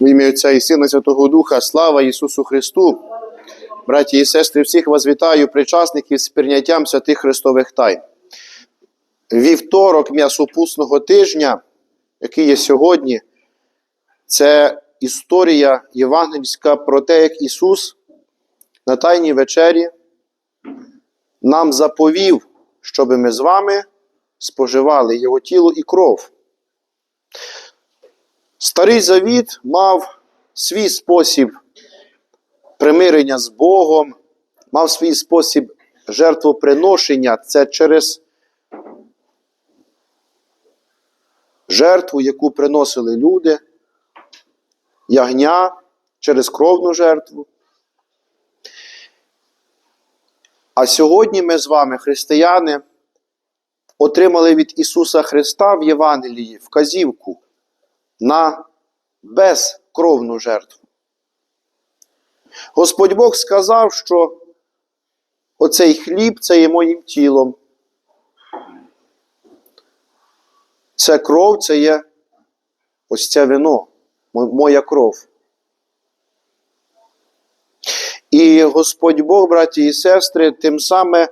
В ім'я Отця і Сина Святого Духа, слава Ісусу Христу! Браті і сестри, всіх вас вітаю, причасників з прийняттям святих Христових тайн. Вівторок м'ясопусного тижня, який є сьогодні, це історія євангельська про те, як Ісус на Тайній вечері нам заповів, щоб ми з вами споживали Його тіло і кров. Старий Завіт мав свій спосіб примирення з Богом, мав свій спосіб жертвоприношення. Це через жертву, яку приносили люди, ягня через кровну жертву. А сьогодні ми з вами, християни, отримали від Ісуса Христа в Євангелії вказівку на безкровну жертву. Господь Бог сказав, що оцей хліб це є моїм тілом. Це кров, це є ось це вино, моя кров. І Господь Бог, браті і сестри, тим саме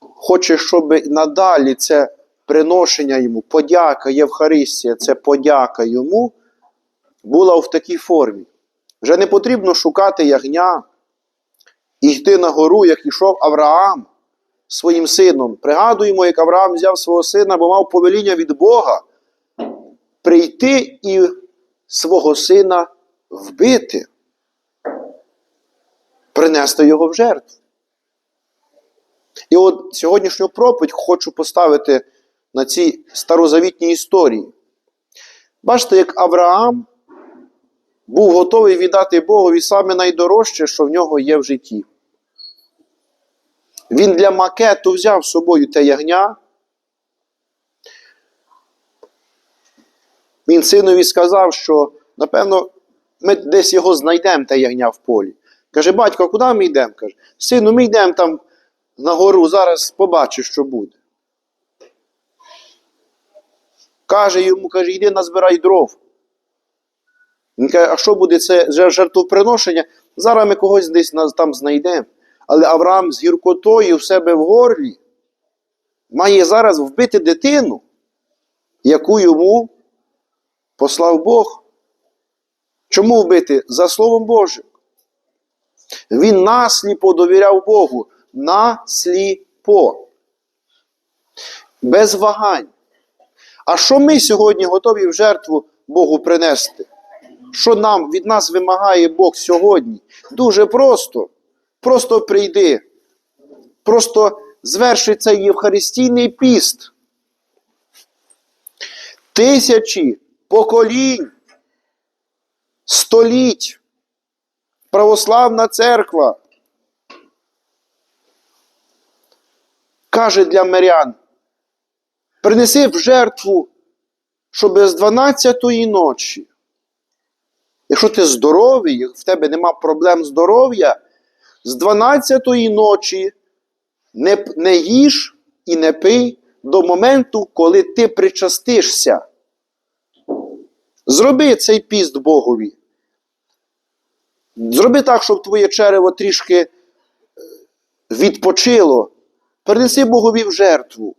хоче, щоб надалі це приношення йому, подяка Євхаристія, це подяка йому, була в такій формі. Вже не потрібно шукати ягня і йти на гору, як ішов Авраам своїм сином. Пригадуємо, як Авраам взяв свого сина, бо мав повеління від Бога прийти і свого сина вбити, принести його в жертву. І от сьогоднішню проповідь хочу поставити на цій старозавітній історії. Бачите, як Авраам був готовий віддати Богові саме найдорожче, що в нього є в житті. Він для макету взяв з собою те ягня. Він синові сказав, що, напевно, ми десь його знайдемо, те ягня в полі. Каже, батько, куди ми йдемо? Каже, сину, ми йдемо там на гору, зараз побачиш, що буде. Каже йому, каже, йди назбирай дров. Він каже, а що буде це жертвоприношення? Зараз ми когось десь там знайдемо. Але Авраам з гіркотою в себе в горлі має зараз вбити дитину, яку йому послав Бог. Чому вбити? За Словом Божим. Він насліпо довіряв Богу. Насліпо. Без вагань. А що ми сьогодні готові в жертву Богу принести? Що нам від нас вимагає Бог сьогодні? Дуже просто. Просто прийди. Просто зверши цей Євхаристійний піст. Тисячі поколінь, століть, православна церква. Каже для мирян, принеси в жертву, щоб з 12-ї ночі. Якщо ти здоровий, в тебе нема проблем здоров'я, з 12-ї ночі не, не їж і не пий до моменту, коли ти причастишся. Зроби цей піст Богові. Зроби так, щоб твоє черево трішки відпочило. Принеси Богові в жертву,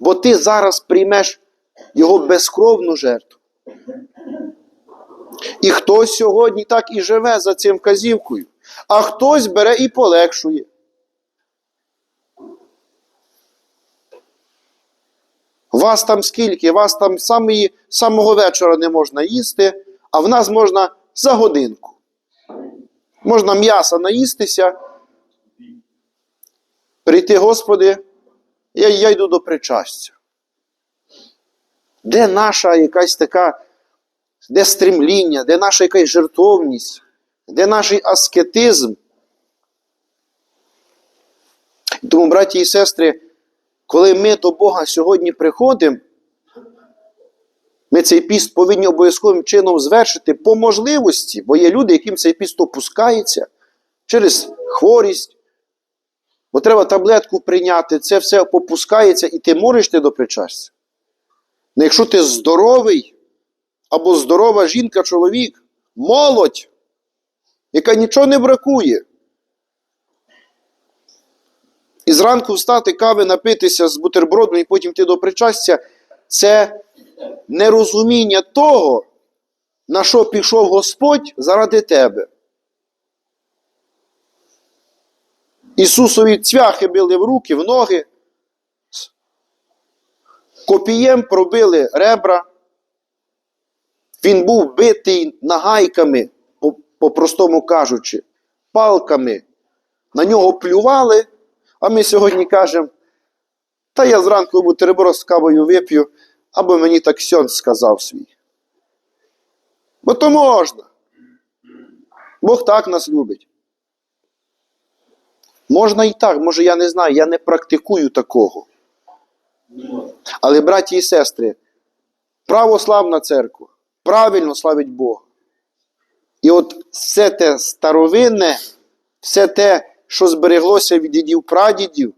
бо ти зараз приймеш його безкровну жертву. І хтось сьогодні так і живе за цим вказівкою, а хтось бере і полегшує. Вас там скільки? Вас там самої, самого вечора не можна їсти, а в нас можна за годинку. Можна м'яса наїстися. Прийти, Господи, я, я йду до причастя. Де наша якась така, де стремління, де наша якась жертовність, де наш аскетизм? Тому, браті і сестри, коли ми до Бога сьогодні приходимо, ми цей піст повинні обов'язковим чином звершити по можливості, бо є люди, яким цей піст опускається через хворість, бо треба таблетку прийняти, це все попускається, і ти можеш йти до причастя. Ну, якщо ти здоровий, або здорова жінка, чоловік, молодь, яка нічого не бракує. І зранку встати, кави напитися з бутербродом і потім йти до причастя це нерозуміння того, на що пішов Господь заради тебе. Ісусові цвяхи били в руки, в ноги, копієм пробили ребра. Він був битий нагайками, по- по-простому кажучи, палками. На нього плювали, а ми сьогодні кажемо, та я зранку бутерброд з кавою вип'ю, або мені так сьон сказав свій. Бо то можна. Бог так нас любить. Можна і так, може я не знаю, я не практикую такого. Але, браті і сестри, православна церква правильно славить Бога. І от все те старовинне, все те, що збереглося від дідів прадідів,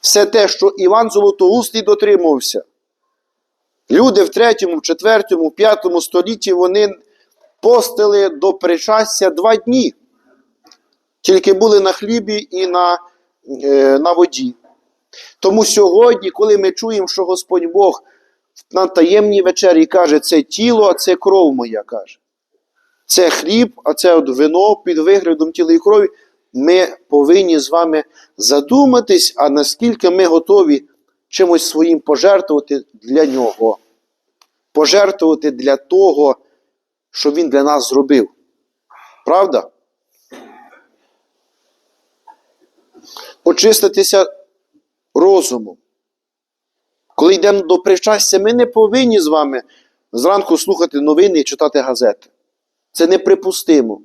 все те, що Іван Золотоустий дотримувався. Люди в третьому, в четвертому, в п'ятому столітті вони постили до причастя два дні. Тільки були на хлібі і на, е, на воді. Тому сьогодні, коли ми чуємо, що Господь Бог на таємній вечері каже, це тіло, а це кров моя каже. Це хліб, а це от вино під виглядом тіла і крові. Ми повинні з вами задуматись, а наскільки ми готові чимось своїм пожертвувати для нього. Пожертвувати для того, що він для нас зробив. Правда? Очиститися розумом. Коли йдемо до причастя, ми не повинні з вами зранку слухати новини і читати газети. Це неприпустимо.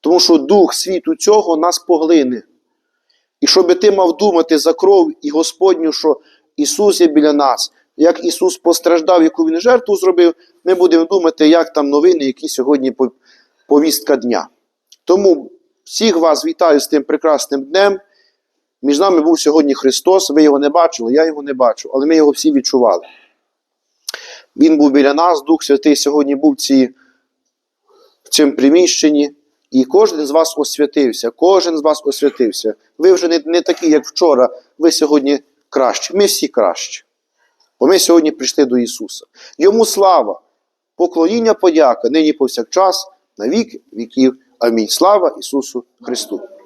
Тому що Дух світу цього нас поглине. І щоб ти мав думати за кров і Господню, що Ісус є біля нас, як Ісус постраждав, яку Він жертву зробив, ми будемо думати, як там новини, які сьогодні повістка дня. Тому всіх вас вітаю з тим прекрасним днем. Між нами був сьогодні Христос, ви його не бачили, я його не бачу, але ми його всі відчували. Він був біля нас, Дух Святий сьогодні був в, ці, в цьому приміщенні, і кожен з вас освятився, кожен з вас освятився. Ви вже не, не такі, як вчора, ви сьогодні кращі. Ми всі кращі. Бо ми сьогодні прийшли до Ісуса. Йому слава, поклоніння, подяка, нині повсякчас, на вік віків. Амінь. Слава Ісусу Христу!